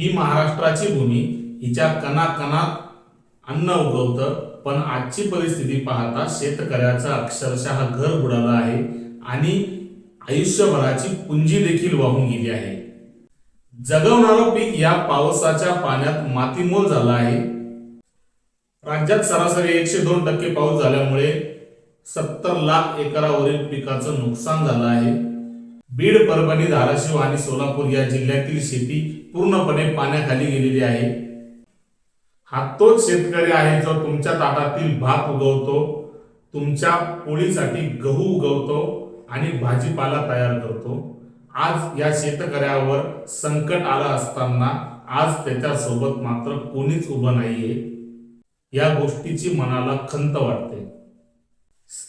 ही महाराष्ट्राची भूमी हिच्या कणाकणात अन्न उगवतं पण आजची परिस्थिती पाहता शेतकऱ्याचं अक्षरशः घर बुडालं आहे आणि आयुष्यभराची पुंजी देखील वाहून गेली आहे. जगवणारं पीक या पावसाच्या पाण्यात मातीमोल झालं आहे. राज्यात सरासरी एकशे दोन टक्के पाऊस झाल्यामुळे सत्तर लाख एकरावरील पिकाचं नुकसान झालं आहे. बीड परभणी धाराशिव आणि सोलापूर या जिल्ह्यातील शेती पूर्णपणे पाण्याखाली गेलेली आहे. हा तोच शेतकरी आहे जो तुमच्या ताटातील भात उगवतो तुमच्या पोळीसाठी गहू उगवतो आणि भाजीपाला तयार करतो. आज या शेतकऱ्यावर संकट आलं असताना आज त्याच्यासोबत मात्र कोणीच उभं नाहीये. या गोष्टीची मनाला खंत वाटते.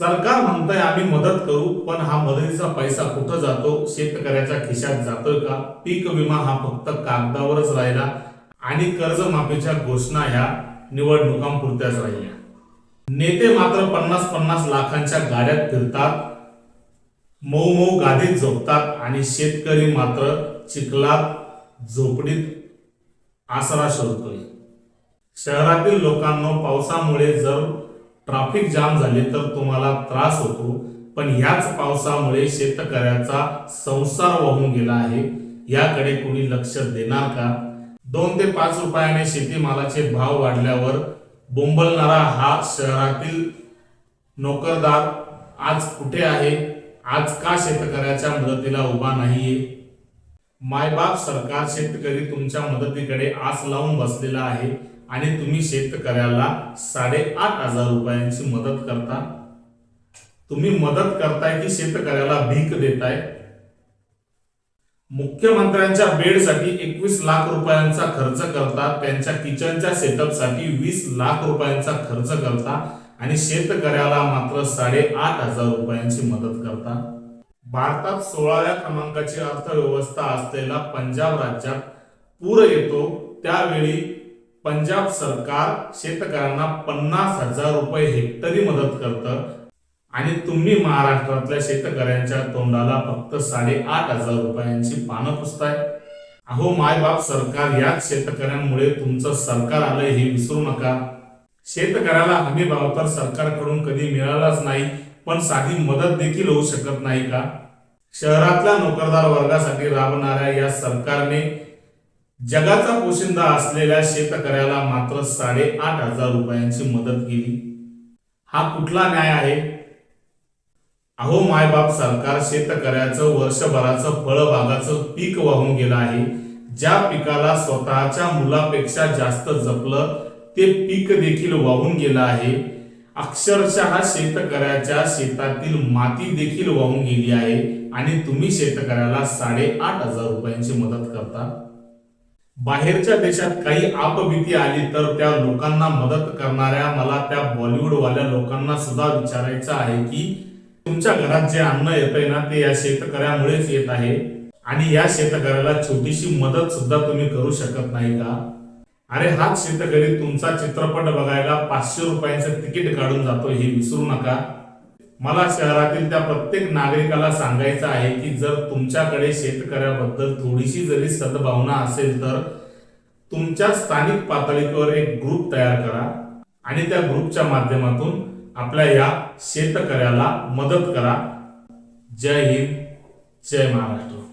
सरकार म्हणतंय आम्ही मदत करू पण हा मदतीचा पैसा कुठं जातो? शेतकऱ्याच्या खिशात जातोय का? पीक विमा हा फक्त कागदावरच राहिला आणि कर्जमाफीच्या घोषणा ह्या निवडणुकांपुरत्याच राहिल्या. नेते मात्र पन्नास पन्नास लाखांच्या गाड्यात फिरतात मऊ मऊ गादीत झोपतात आणि शेतकरी मात्र चिखलात झोपडीत आसरा शोधतोय. शहरातील लोकांना पावसामुळे जर ट्रॅफिक जाम झाले तर तुम्हाला त्रास होतो पण ह्याच पावसामुळे शेतकऱ्याचा संसार वाहून गेला आहे. याकडे कोणी लक्ष देणार का? दोन ते पाच रुपयाने शेतीमालाचे भाव वाढल्यावर बोंबलणारा हा शहरातील नोकरदार आज कुठे आहे? आज का शेतकऱ्याच्या मदतीला उभा नाहीये? मायबाप सरकार शेतकरी तुमच्या मदतीकडे आस लावून बसलेला आहे. आणि तुम्ही शेतकऱ्याला साडेआठ हजार रुपयांची मदत करता? तुम्ही मदत करताय की शेतकऱ्याला भीक देताय? मुख्यमंत्र्यांच्या बेडसाठी एकवीस लाख रुपयांचा खर्च करता त्यांच्या किचनच्या सेटअपसाठी वीस लाख रुपयांचा खर्च करता आणि शेतकऱ्याला मात्र साडेआठ हजार रुपयांची मदत करता? भारतात सोळाव्या क्रमांकाची अर्थव्यवस्था असलेला पंजाब राज्यात पूर येतो त्यावेळी पंजाब सरकार शेतकऱ्यांना पन्नास हजार रुपये हेक्टरी मदत करतं. आणि तुम्ही महाराष्ट्रातल्या शेतकऱ्यांच्या तोंडाला फक्त साडेआठ हजार रुपयांची पानं पुसताय. अहो मायबाप सरकार याच शेतकऱ्यांमुळे तुमचं सरकार आलंय हे विसरू नका. शेतकऱ्याला हमी भाव तर सरकारकडून कधी मिळालाच नाही पण साधी मदत देखील होऊ शकत नाही का? शहरातल्या नोकरदार वर्गासाठी राबणाऱ्या या सरकारने जगाचा पोशिंदा असलेल्या शेतकऱ्याला मात्र साडेआठ हजार रुपयांची मदत केली हा कुठला न्याय आहे? अहो मायबाप सरकार शेतकऱ्याचं वर्षभराचं फळबागाचं पीक वाहून गेलं आहे. ज्या पिकाला स्वतःच्या मुलापेक्षा जास्त जपलं ते पीक देखील वाहून गेलं आहे. अक्षरशः शेतकऱ्याच्या शेतातील माती देखील वाहून गेली आहे आणि तुम्ही शेतकऱ्याला साडेआठ हजार रुपयांची मदत करता? बाहेरच्या देशात काही आपभीती आली तर त्या लोकांना मदत करणाऱ्या मला त्या बॉलिवूडवाल्या लोकांना सुद्धा विचारायचं आहे की तुमच्या घरात जे अन्न येतंय ना ते या शेतकऱ्यामुळेच येत आहे. आणि या शेतकऱ्याला छोटीशी मदत सुद्धा तुम्ही करू शकत नाही का? अरे हाच शेतकरी तुमचा चित्रपट बघायला पाचशे रुपयांचं तिकीट काढून जातो हे विसरू नका. मला शहरातील त्या प्रत्येक नागरिकाला सांगायचं आहे की जर तुमच्याकडे शेतकऱ्याबद्दल थोडीशी जरी सद्भावना असेल तर तुमच्या स्थानिक पातळीवर एक ग्रुप तयार करा आणि त्या ग्रुपच्या माध्यमातून आपल्या या शेतकऱ्याला मदत करा. जय हिंद जय महाराष्ट्र.